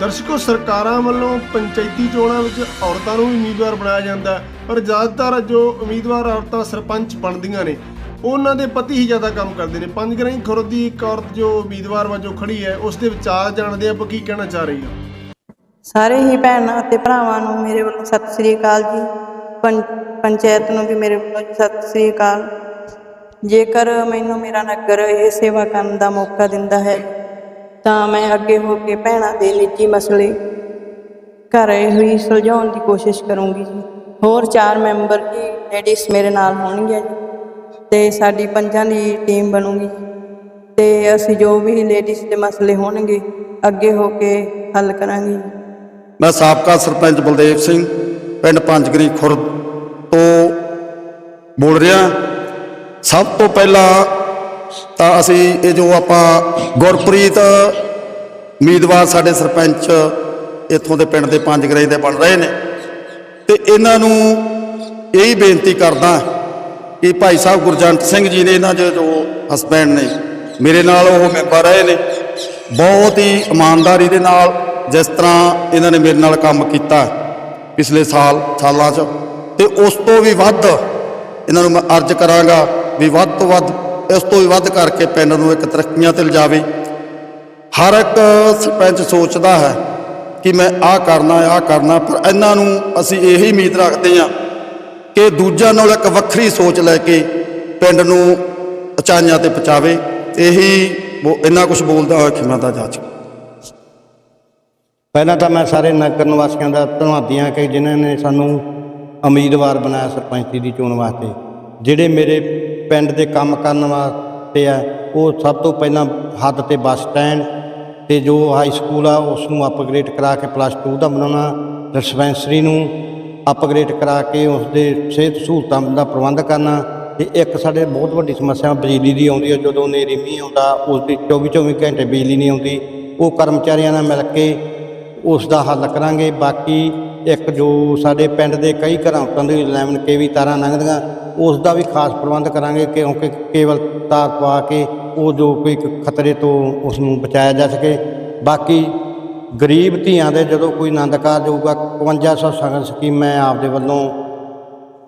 ਦਰਸ਼ਕੋ, ਸਰਕਾਰਾਂ ਵੱਲੋਂ ਪੰਚਾਇਤੀ ਚੋਣਾਂ ਵਿੱਚ ਔਰਤਾਂ ਨੂੰ ਵੀ ਉਮੀਦਵਾਰ ਬਣਾਇਆ ਜਾਂਦਾ ਪਰ ਜ਼ਿਆਦਾਤਰ ਜੋ ਉਮੀਦਵਾਰ ਔਰਤਾਂ ਸਰਪੰਚ ਬਣਦੀਆਂ ਨੇ। ਉਹਨਾਂ ਦੇ ਪਤੀ ਹੀ ਜ਼ਿਆਦਾ ਕੰਮ ਕਰਦੇ ਨੇ। ਪੰਜ ਗਰਾਈ ਖੁਰਦ ਦੀ ਇੱਕ ਔਰਤ ਜੋ ਉਮੀਦਵਾਰ ਵਜੋਂ ਖੜੀ ਹੈ, ਉਸ ਦੇ ਵਿਚਾਰ ਜਾਣਦੇ ਆਪਾਂ ਕੀ ਕਹਿਣਾ ਚਾਹ ਰਹੀ ਹਾਂ? ਸਾਰੇ ਹੀ ਭੈਣਾਂ ਅਤੇ ਭਰਾਵਾਂ ਨੂੰ ਮੇਰੇ ਵੱਲੋਂ ਸਤਿ ਸ੍ਰੀ ਅਕਾਲ ਜੀ। ਪੰ- ਪੰਚਾਇਤ ਨੂੰ ਵੀ ਮੇਰੇ ਵੱਲੋਂ ਸਤਿ ਸ੍ਰੀ ਅਕਾਲ। ਜੇਕਰ ਮੈਨੂੰ ਮੇਰਾ ਨਗਰ ਇਹ ਸੇਵਾ ਕਰਨ ਦਾ ਮੌਕਾ ਦਿੰਦਾ ਹੈ ਤਾਂ ਮੈਂ ਅੱਗੇ ਹੋ ਕੇ ਭੈਣਾਂ ਦੇ ਨਿੱਜੀ ਮਸਲੇ ਘਰ ਆਏ ਹੋਈ ਸੁਲਝਾਉਣ ਦੀ ਕੋਸ਼ਿਸ਼ ਕਰੂੰਗੀ ਜੀ। ਹੋਰ ਚਾਰ ਮੈਂਬਰ ਜੀ ਲੇਡੀਜ਼ ਮੇਰੇ ਨਾਲ ਹੋਣਗੀਆਂ ਜੀ ਤੇ ਸਾਡੀ ਪੰਜਾਂ ਦੀ ਟੀਮ ਬਣੂਗੀ ਤੇ ਅਸੀਂ ਜੋ ਵੀ ਲੇਡੀਜ਼ ਦੇ ਮਸਲੇ ਹੋਣਗੇ, ਅੱਗੇ ਹੋ ਕੇ ਹੱਲ ਕਰਾਂਗੇ ਮੈਂ ਸਾਬਕਾ ਸਰਪੰਚ ਬਲਦੇਵ ਸਿੰਘ, ਪਿੰਡ ਪੰਜਗਰੀ ਖੁਰਦ ਤੋਂ ਬੋਲ ਰਿਹਾ। ਸਭ ਤੋਂ ਪਹਿਲਾਂ ਤਾਂ ਅਸੀਂ ਇਹ ਜੋ ਆਪਾਂ ਗੁਰਪ੍ਰੀਤ, ਉਮੀਦਵਾਰ ਸਾਡੇ ਸਰਪੰਚ ਇੱਥੋਂ ਦੇ ਪਿੰਡ ਦੇ ਪੰਜ ਪੰਜਗਰੇ ਦੇ ਬਣ ਰਹੇ ਨੇ। ਤੇ ਇਹਨਾਂ ਨੂੰ ਇਹੀ ਬੇਨਤੀ ਕਰਦਾ ਕਿ ਭਾਈ ਸਾਹਿਬ ਗੁਰਜੰਟ ਸਿੰਘ ਜੀ ਨੇ ਇਹਨਾਂ ਦੇ ਜੋ ਹਸਬੈਂਡ ਨੇ, ਮੇਰੇ ਨਾਲ ਉਹ ਮੈਂਬਰ ਰਹੇ ਨੇ। ਬਹੁਤ ਹੀ ਇਮਾਨਦਾਰੀ ਦੇ ਨਾਲ ਜਿਸ ਤਰ੍ਹਾਂ ਇਹਨਾਂ ਨੇ ਮੇਰੇ ਨਾਲ ਕੰਮ ਕੀਤਾ ਪਿਛਲੇ ਸਾਲ, ਸਾਲਾਂ 'ਚ। ਤੇ ਉਸ ਤੋਂ ਵੀ ਵੱਧ ਇਹਨਾਂ ਨੂੰ ਮੈਂ ਅਰਜ਼ ਕਰਾਂਗਾ ਵੀ ਵੱਧ ਤੋਂ ਵੱਧ ਇਸ ਤੋਂ ਵੀ ਵੱਧ ਕਰਕੇ ਪਿੰਡ ਨੂੰ ਇੱਕ ਤਰੱਕੀਆਂ ਤੇ ਲਿਜਾਵੇ। ਹਰ ਇੱਕ ਸਰਪੰਚ ਸੋਚਦਾ ਹੈ ਕਿ ਮੈਂ ਆਹ ਕਰਨਾ ਆਹ ਕਰਨਾ, ਪਰ ਇਹਨਾਂ ਨੂੰ ਅਸੀਂ ਇਹੀ ਉਮੀਦ ਰੱਖਦੇ ਹਾਂ ਕਿ ਦੂਜਿਆਂ ਨਾਲ ਇੱਕ ਵੱਖਰੀ ਸੋਚ ਲੈ ਕੇ ਪਿੰਡ ਨੂੰ ਉਚਾਈਆਂ ਤੇ ਪਹੁੰਚਾਵੇ। ਇਹੀ ਬੋ- ਇੰਨਾ ਕੁਝ ਬੋਲਦਾ ਹੋਇਆ ਖਿਮਾ ਦਾ ਜਾਚ। ਪਹਿਲਾਂ ਤਾਂ ਮੈਂ ਸਾਰੇ ਨਗਰ ਨਿਵਾਸੀਆਂ ਦਾ ਧੰਨਵਾਦੀ ਹਾਂ ਕਿ ਜਿਨ੍ਹਾਂ ਨੇ ਸਾਨੂੰ ਉਮੀਦਵਾਰ ਬਣਾਇਆ ਸਰਪੰਚੀ ਦੀ ਚੋਣ ਵਾਸਤੇ। ਜਿਹੜੇ ਮੇਰੇ ਪਿੰਡ ਦੇ ਕੰਮ ਕਰਨ ਵਾਸਤੇ ਆ, ਉਹ ਸਭ ਤੋਂ ਪਹਿਲਾਂ ਹੱਦ ਤੇ ਬੱਸ ਸਟੈਂਡ ਤੇ ਜੋ ਹਾਈ ਸਕੂਲ ਆ ਉਸ ਨੂੰ ਅਪਗ੍ਰੇਡ ਕਰਾ ਕੇ ਪਲੱਸ 2 ਦਾ ਬਣਾਉਣਾ ਡਿਸਪੈਂਸਰੀ ਨੂੰ ਅਪਗ੍ਰੇਡ ਕਰਾ ਕੇ ਉਸ ਦੇ ਸਿਹਤ ਸਹੂਲਤਾਂ ਦਾ ਪ੍ਰਬੰਧ ਕਰਨਾ ਤੇ ਇੱਕ ਸਾਡੇ ਬਹੁਤ ਵੱਡੀ ਸਮੱਸਿਆ ਬਿਜਲੀ ਦੀ ਆਉਂਦੀ ਹੈ ਜਦੋਂ ਨੇਰੀ ਮੀਂਹ ਆਉਂਦਾ ਉਸ ਦੀ 24 24 ਘੰਟੇ ਬਿਜਲੀ ਨਹੀਂ ਆਉਂਦੀ, ਉਹ ਕਰਮਚਾਰੀਆਂ ਨਾਲ ਮਿਲ ਕੇ ਉਸ ਦਾ ਹੱਲ ਕਰਾਂਗੇ। ਬਾਕੀ ਇੱਕ ਜੋ ਸਾਡੇ ਪਿੰਡ ਦੇ ਕਈ ਘਰਾਂ ਉੱਤਾਂ ਦੀ 11 ਕੇਵੀ ਤਾਰਾਂ ਲੰਘਦੀਆਂ ਉਸ ਦਾ ਵੀ ਖਾਸ ਪ੍ਰਬੰਧ ਕਰਾਂਗੇ ਕਿਉਂਕਿ ਕੇਵਲ ਤਾਰ ਪਾ ਕੇ ਉਹ ਜੋ ਕੋਈ ਖਤਰੇ ਤੋਂ ਉਸ ਨੂੰ ਬਚਾਇਆ ਜਾ ਸਕੇ। ਬਾਕੀ ਗਰੀਬ ਧੀਆਂ ਦੇ ਜਦੋਂ ਕੋਈ ਆਨੰਦ ਕਾਰਜ ਹੋਊਗਾ 5500 ਸਗਨ ਸਕੀਮ ਮੈਂ ਆਪਦੇ ਵੱਲੋਂ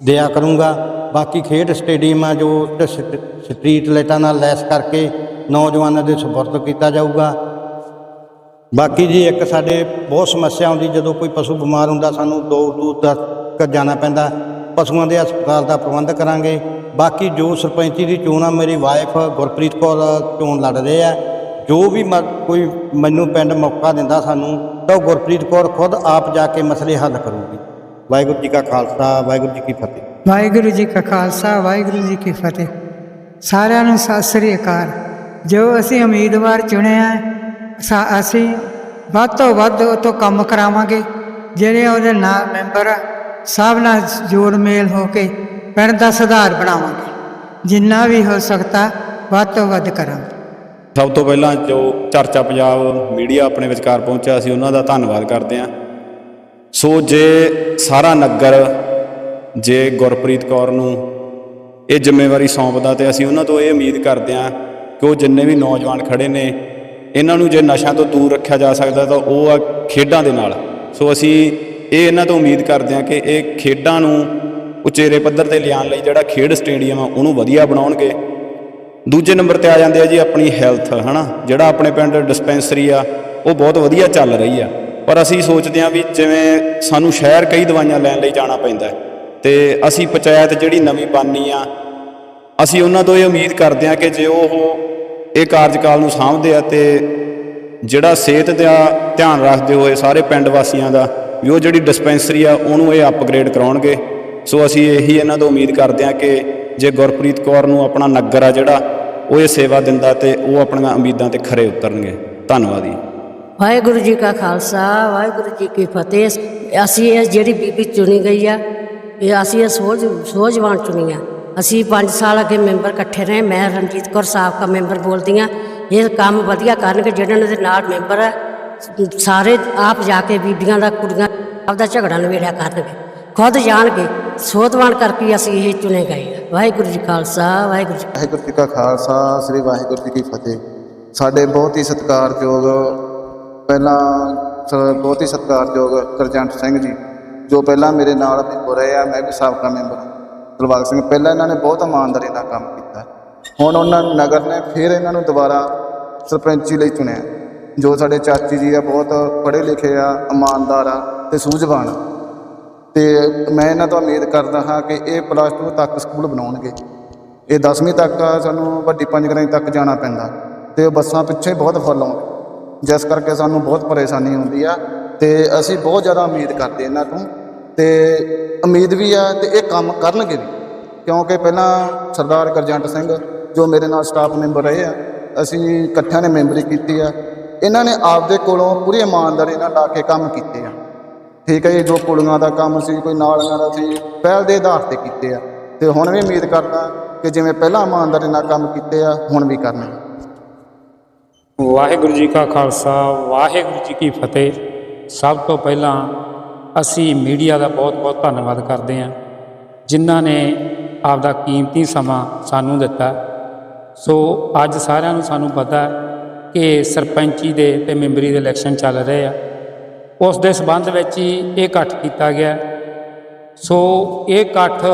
ਦਿਆ ਕਰੂੰਗਾ। ਬਾਕੀ ਖੇਡ ਸਟੇਡੀਅਮ ਆ ਜੋ ਸਟ- ਸਟਰੀਟ ਲਾਈਟਾਂ ਨਾਲ ਲੈਸ ਕਰਕੇ ਨੌਜਵਾਨਾਂ ਦੇ ਸਪੁਰਦ ਕੀਤਾ ਜਾਊਗਾ। ਬਾਕੀ ਜੀ ਇੱਕ ਸਾਡੇ ਬਹੁਤ ਸਮੱਸਿਆ ਆਉਂਦੀ, ਜਦੋਂ ਕੋਈ ਪਸ਼ੂ ਬਿਮਾਰ ਹੁੰਦਾ, ਸਾਨੂੰ ਦੂਰ ਦੂਰ ਤੱਕ ਜਾਣਾ ਪੈਂਦਾ। ਪਸ਼ੂਆਂ ਦੇ ਹਸਪਤਾਲ ਦਾ ਪ੍ਰਬੰਧ ਕਰਾਂਗੇ। ਬਾਕੀ ਜੋ ਸਰਪੰਚੀ ਦੀ ਚੋਣ ਆ ਮੇਰੀ ਵਾਈਫ ਗੁਰਪ੍ਰੀਤ ਕੌਰ ਚੋਣ ਲੜ ਰਹੇ ਆ। ਜੋ ਵੀ ਮ- ਕੋਈ ਮੈਨੂੰ ਪਿੰਡ ਮੌਕਾ ਦਿੰਦਾ ਸਾਨੂੰ ਤਾਂ ਉਹ ਗੁਰਪ੍ਰੀਤ ਕੌਰ ਖੁਦ ਆਪ ਜਾ ਕੇ ਮਸਲੇ ਹੱਲ ਕਰੂਗੀ। ਵਾਹਿਗੁਰੂ ਜੀ ਕਾ ਖਾਲਸਾ ਵਾਹਿਗੁਰੂ ਜੀ ਕੀ ਫਤਿਹ। ਵਾਹਿਗੁਰੂ ਜੀ ਕਾ ਖਾਲਸਾ ਵਾਹਿਗੁਰੂ ਜੀ ਕੀ ਫਤਿਹ। ਸਾਰਿਆਂ ਨੂੰ ਸਤਿ ਸ੍ਰੀ ਅਕਾਲ। ਜੋ ਅਸੀਂ ਉਮੀਦਵਾਰ ਚੁਣਿਆ ਹੈ, ਸਾ- ਅਸੀਂ ਵੱਧ ਤੋਂ ਵੱਧ ਉਹ ਤੋਂ ਕੰਮ ਕਰਾਵਾਂਗੇ। ਜਿਹੜੇ ਉਹਦੇ ਨਾਲ ਮੈਂਬਰ ਸਭ ਨਾਲ ਜੋੜ ਮੇਲ ਹੋ ਕੇ ਪਿੰਡ ਦਾ ਸੁਧਾਰ ਬਣਾਵਾਂਗੇ। ਜਿੰਨਾ ਵੀ ਹੋ ਸਕਦਾ ਵੱਧ ਤੋਂ ਵੱਧ ਕਰਾਂਗੇ। ਸਭ ਤੋਂ ਪਹਿਲਾਂ ਜੋ ਚਰਚਾ ਪੰਜਾਬ ਮੀਡੀਆ ਆਪਣੇ ਵਿਚਕਾਰ ਪਹੁੰਚਿਆ ਸੀ ਉਹਨਾਂ ਦਾ ਧੰਨਵਾਦ ਕਰਦੇ ਹਾਂ। ਸੋ ਜੇ ਸਾਰਾ ਨਗਰ, ਜੇ ਗੁਰਪ੍ਰੀਤ ਕੌਰ ਨੂੰ ਇਹ ਜ਼ਿੰਮੇਵਾਰੀ ਸੌਂਪਦਾ ਤੇ ਅਸੀਂ ਉਹਨਾਂ ਤੋਂ ਇਹ ਉਮੀਦ ਕਰਦੇ ਹਾਂ ਕਿ ਉਹ ਜਿੰਨੇ ਵੀ ਨੌਜਵਾਨ ਖੜੇ ਨੇ, ਇਹਨਾਂ ਨੂੰ ਜੇ ਨਸ਼ਿਆਂ ਤੋਂ ਦੂਰ ਰੱਖਿਆ ਜਾ ਸਕਦਾ ਤਾਂ ਉਹ ਆ ਖੇਡਾਂ ਦੇ ਨਾਲ। ਸੋ ਅਸੀਂ ਇਹ ਇਹਨਾਂ ਤੋਂ ਉਮੀਦ ਕਰਦੇ ਹਾਂ ਕਿ ਇਹ ਖੇਡਾਂ ਨੂੰ ਉਚੇਰੇ ਪੱਧਰ ਤੇ ਲਿਆਉਣ ਲਈ ਜਿਹੜਾ ਖੇਡ ਸਟੇਡੀਅਮ ਆ ਉਹਨੂੰ ਵਧੀਆ ਬਣਾਉਣਗੇ। ਦੂਜੇ ਨੰਬਰ ਤੇ ਆ ਜਾਂਦੇ ਆ ਜੀ ਆਪਣੀ ਹੈਲਥ ਹਨਾ? ਜਿਹੜਾ ਆਪਣੇ ਪਿੰਡ ਡਿਸਪੈਂਸਰੀ ਆ ਉਹ ਬਹੁਤ ਵਧੀਆ ਚੱਲ ਰਹੀ ਆ। ਪਰ ਅਸੀਂ ਸੋਚਦੇ ਆ ਵੀ ਜਿਵੇਂ ਸਾਨੂੰ ਸ਼ਹਿਰ ਕਈ ਦਵਾਈਆਂ ਲੈਣ ਲਈ ਜਾਣਾ ਪੈਂਦਾ ਹੈ, ਤੇ ਅਸੀਂ ਪੰਚਾਇਤ ਜਿਹੜੀ ਨਵੀਂ ਬਾਨੀ ਆ ਅਸੀਂ ਉਹਨਾਂ ਤੋਂ ਇਹ ਉਮੀਦ ਕਰਦੇ ਆ ਕਿ ਜੇ ਉਹ ਇਹ ਕਾਰਜਕਾਲ ਨੂੰ ਸਾਂਭਦੇ ਆ ਤੇ ਜਿਹੜਾ ਸਿਹਤ ਦਾ ਧਿਆਨ ਰੱਖਦੇ ਹੋਏ ਸਾਰੇ ਪਿੰਡ ਵਾਸੀਆਂ ਦਾ ਵੀ ਉਹ ਜਿਹੜੀ ਡਿਸਪੈਂਸਰੀ ਆ, ਉਹਨੂੰ ਇਹ ਅਪਗ੍ਰੇਡ ਕਰਾਉਣਗੇ। ਸੋ ਅਸੀਂ ਇਹੀ ਇਹਨਾਂ ਤੋਂ ਉਮੀਦ ਕਰਦੇ ਹਾਂ ਕਿ ਜੇ ਗੁਰਪ੍ਰੀਤ ਕੌਰ ਨੂੰ ਆਪਣਾ ਨਗਰ ਆ ਜਿਹੜਾ, ਉਹ ਇਹ ਸੇਵਾ ਦਿੰਦਾ ਤੇ ਉਹ ਆਪਣੀਆਂ ਉਮੀਦਾਂ ਤੇ ਖਰੇ ਉਤਰਨਗੇ। ਧੰਨਵਾਦ ਜੀ। ਵਾਹਿਗੁਰੂ ਜੀ ਕਾ ਖਾਲਸਾ, ਵਾਹਿਗੁਰੂ ਜੀ ਕੀ ਫਤਿਹ। ਅਸੀਂ ਇਹ ਜਿਹੜੀ ਬੀਬੀ ਚੁਣੀ ਗਈ ਆ, ਇਹ ਅਸੀਂ ਇਹ ਸੋਝ, ਸੋਝਵਾਨ ਚੁਣੀ ਆ। ਅਸੀਂ 5 ਸਾਲ ਅੱਗੇ ਮੈਂਬਰ ਇਕੱਠੇ ਰਹੇ, ਮੈਂ ਰਣਜੀਤ ਕੌਰ ਸਾਬਕਾ ਮੈਂਬਰ ਬੋਲਦੀ ਆ ਇਹ ਕੰਮ ਵਧੀਆ ਕਰਨਗੇ ਜਿਹੜੇ ਉਹਨਾਂ ਦੇ ਨਾਲ ਮੈਂਬਰ ਆ। ਸਾਰੇ ਆਪ ਜਾ ਕੇ ਬੀਬੀਆਂ ਦਾ, ਕੁੜੀਆਂ ਆਪਦਾ ਝਗੜਾ ਨਵੇੜਿਆ ਕਰਨਗੇ ਖੁਦ ਜਾਣਗੇ, ਸੋਧਵਾਨ ਕਰਕੇ ਅਸੀਂ ਇਹ ਚੁਣੇ ਗਏ। ਵਾਹਿਗੁਰੂ ਜੀ ਖਾਲਸਾ, ਵਾਹਿਗੁਰੂ ਜੀ ਵਾਹਿਗੁਰੂ ਜੀ ਕਾ ਖਾਲਸਾ, ਸ੍ਰੀ ਵਾਹਿਗੁਰੂ ਜੀ ਕੀ ਫਤਿਹ। ਸਾਡੇ ਬਹੁਤ ਹੀ ਸਤਿਕਾਰਯੋਗ, ਪਹਿਲਾਂ ਸ- ਬਹੁਤ ਹੀ ਸਤਿਕਾਰਯੋਗ ਕਰਜੰਟ ਸਿੰਘ ਜੀ, ਜੋ ਪਹਿਲਾਂ ਮੇਰੇ ਨਾਲ ਮੈਂਬਰ ਰਹੇ ਆ, ਮੈਂ ਵੀ ਸਾਬਕਾ ਮੈਂਬਰ ਹਾਂ। ਦਿਲਬਾਗ ਸਿੰਘ, ਪਹਿਲਾਂ ਇਹਨਾਂ ਨੇ ਬਹੁਤ ਇਮਾਨਦਾਰੀ ਨਾਲ ਕੰਮ ਕੀਤਾ। ਹੁਣ ਉਹਨਾਂ ਨਗਰ ਨੇ ਫਿਰ ਇਹਨਾਂ ਨੂੰ ਦੁਬਾਰਾ ਸਰਪੰਚੀ ਲਈ ਚੁਣਿਆ। ਜੋ ਸਾਡੇ ਚਾਚੀ ਜੀ ਆ, ਬਹੁਤ ਪੜ੍ਹੇ ਲਿਖੇ ਆ, ਇਮਾਨਦਾਰ ਆ ਤੇ ਸੂਝਵਾਨ ਆ। ਤੇ ਮੈਂ ਇਹਨਾਂ ਤੋਂ ਉਮੀਦ ਕਰਦਾ ਹਾਂ ਕਿ ਇਹ ਪਲੱਸ 2 ਤੱਕ ਸਕੂਲ ਬਣਾਉਣਗੇ। ਇਹ 10ਵੀਂ ਤੱਕ ਸਾਨੂੰ ਵੱਡੀ ਪੰਜਗਰਾਈ ਤੱਕ ਜਾਣਾ ਪੈਂਦਾ। ਤੇ ਉਹ ਬੱਸਾਂ ਪਿੱਛੇ ਬਹੁਤ ਫੁੱਲ ਆਉਂਦੇ ਜਿਸ ਕਰਕੇ ਸਾਨੂੰ ਬਹੁਤ ਪਰੇਸ਼ਾਨੀ ਹੁੰਦੀ ਆ ਤੇ ਅਸੀਂ ਬਹੁਤ ਜ਼ਿਆਦਾ ਉਮੀਦ ਕਰਦੇ ਇਹਨਾਂ ਤੋਂ। ਤੇ ਉਮੀਦ ਵੀ ਆ ਤੇ ਇਹ ਕੰਮ ਕਰਨਗੇ ਵੀ। ਕਿਉਂਕਿ ਪਹਿਲਾਂ ਸਰਦਾਰ ਕਰਜੰਟ ਸਿੰਘ, ਜੋ ਮੇਰੇ ਨਾਲ ਸਟਾਫ ਮੈਂਬਰ ਰਹੇ ਆ, ਅਸੀਂ ਇਕੱਠਿਆਂ ਨੇ ਮੈਂਬਰੀ ਕੀਤੀ ਆ। ਇਹਨਾਂ ਨੇ ਆਪਦੇ ਕੋਲੋਂ ਪੂਰੀ ਇਮਾਨਦਾਰੀ ਨਾਲ ਲਾ ਕੇ ਕੰਮ ਕੀਤੇ ਆ। ਠੀਕ ਹੈ ਜੀ, ਜੋ ਪੁਲੀਆਂ ਦਾ ਕੰਮ ਸੀ, ਕੋਈ ਨਾਲੀਆਂ ਦਾ ਸੀ, ਪਹਿਲ ਦੇ ਆਧਾਰ ਤੇ ਕੀਤੇ ਆ। ਤੇ ਹੁਣ ਵੀ ਉਮੀਦ ਕਰਦਾ ਕਿ ਜਿਵੇਂ ਪਹਿਲਾਂ ਇਮਾਨਦਾਰੀ ਨਾਲ ਕੰਮ ਕੀਤੇ ਆ, ਹੁਣ ਵੀ ਕਰਨਾ ਵਾਹਿਗੁਰੂ ਜੀ ਕਾ ਖਾਲਸਾ, ਵਾਹਿਗੁਰੂ ਜੀ ਕੀ ਫਤਿਹ। ਸਭ ਤੋਂ ਪਹਿਲਾਂ ਅਸੀਂ ਮੀਡੀਆ ਦਾ ਬਹੁਤ-ਬਹੁਤ ਧੰਨਵਾਦ ਕਰਦੇ ਹਾਂ, ਜਿਨ੍ਹਾਂ ਨੇ ਆਪਦਾ ਕੀਮਤੀ ਸਮਾਂ ਸਾਨੂੰ ਦਿੱਤਾ। ਸੋ ਅੱਜ ਸਾਰਿਆਂ ਨੂੰ ਸਾਨੂੰ ਪਤਾ ਹੈ ਕਿ ਸਰਪੰਚੀ ਦੇ ਤੇ ਮੈਂਬਰੀ ਦੇ ਇਲੈਕਸ਼ਨ ਚੱਲ ਰਹੇ ਆ। ਉਸ ਦੇ ਸਬੰਧ ਵਿੱਚ ਹੀ ਇਹ ਇਕੱਠ ਕੀਤਾ ਗਿਆ। ਸੋ ਇਹ ਇਕੱਠ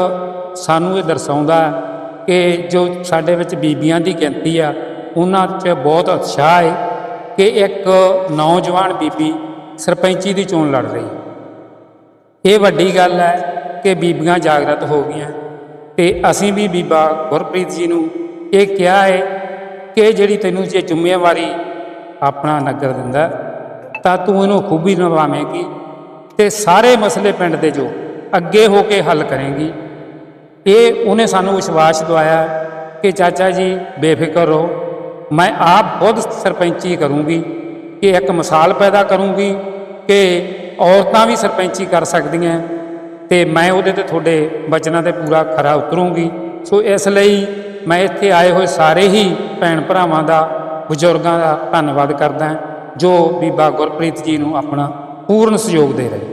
ਸਾਨੂੰ ਇਹ ਦਰਸਾਉਂਦਾ ਹੈ ਕਿ ਜੋ ਸਾਡੇ ਵਿੱਚ ਬੀਬੀਆਂ ਦੀ ਗਿਣਤੀ ਆ, ਉਹਨਾਂ 'ਚ ਬਹੁਤ ਉਤਸ਼ਾਹ ਹੈ ਕਿ ਇੱਕ ਨੌਜਵਾਨ ਬੀਬੀ ਸਰਪੰਚੀ ਦੀ ਚੋਣ ਲੜ ਰਹੀ। ਇਹ ਵੱਡੀ ਗੱਲ ਹੈ ਕਿ ਬੀਬੀਆਂ ਜਾਗਰਤ ਹੋ ਗਈਆਂ ਤੇ ਅਸੀਂ ਵੀ ਬੀਬਾ ਗੁਰਪ੍ਰੀਤ ਜੀ ਨੂੰ ਇਹ ਕਿਹਾ ਹੈ ਕਿ ਜਿਹੜੀ ਤੈਨੂੰ ਜੇ ਜ਼ਿੰਮੇਵਾਰੀ ਆਪਣਾ ਨਗਰ ਦਿੰਦਾ, ਤਾਂ ਤੂੰ ਇਹਨੂੰ ਖੂਬੀ ਨਿਭਾਵੇਂਗੀ ਤੇ ਸਾਰੇ ਮਸਲੇ ਪਿੰਡ ਦੇ ਜੋ ਅੱਗੇ ਹੋ ਕੇ ਹੱਲ ਕਰੇਂਗੀ। ਇਹ ਉਹਨੇ ਸਾਨੂੰ ਵਿਸ਼ਵਾਸ ਦਵਾਇਆ ਕਿ ਚਾਚਾ ਜੀ, ਬੇਫਿਕਰ ਰਹੋ। ਮੈਂ ਆਪ ਖੁਦ ਸਰਪੰਚੀ ਕਰੂੰਗੀ ਕਿ ਇੱਕ ਮਿਸਾਲ ਪੈਦਾ ਕਰੂੰਗੀ ਕਿ ਔਰਤਾਂ ਵੀ ਸਰਪੰਚੀ ਕਰ ਸਕਦੀਆਂ ਤੇ ਮੈਂ ਉਹਦੇ ਤੇ ਤੁਹਾਡੇ ਬਚਨਾਂ ਤੇ ਪੂਰਾ ਖਰਾ ਉਤਰੂੰਗੀ। ਸੋ ਇਸ ਲਈ ਮੈਂ ਇੱਥੇ ਆਏ ਹੋਏ ਸਾਰੇ ਹੀ ਭੈਣ ਭਰਾਵਾਂ ਦਾ, ਬਜ਼ੁਰਗਾਂ ਦਾ ਧੰਨਵਾਦ ਕਰਦਾ ਹਾਂ, ਜੋ ਬੀਬਾ ਗੁਰਪ੍ਰੀਤ ਜੀ ਨੂੰ ਆਪਣਾ ਪੂਰਨ ਸਹਿਯੋਗ ਦੇ ਰਹੇ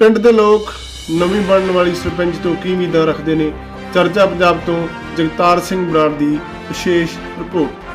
ਪਿੰਡ ਦੇ ਲੋਕ ਨਵੀਂ ਬਣਨ ਵਾਲੀ ਸਰਪੰਚ ਤੋਂ ਕੀ ਉਮੀਦਾਂ ਰੱਖਦੇ ਨੇ? ਚਰਚਾ ਪੰਜਾਬ ਤੋਂ ਜਗਤਾਰ ਸਿੰਘ ਬਰਾੜ ਦੀ ਵਿਸ਼ੇਸ਼ ਰਿਪੋਰਟ।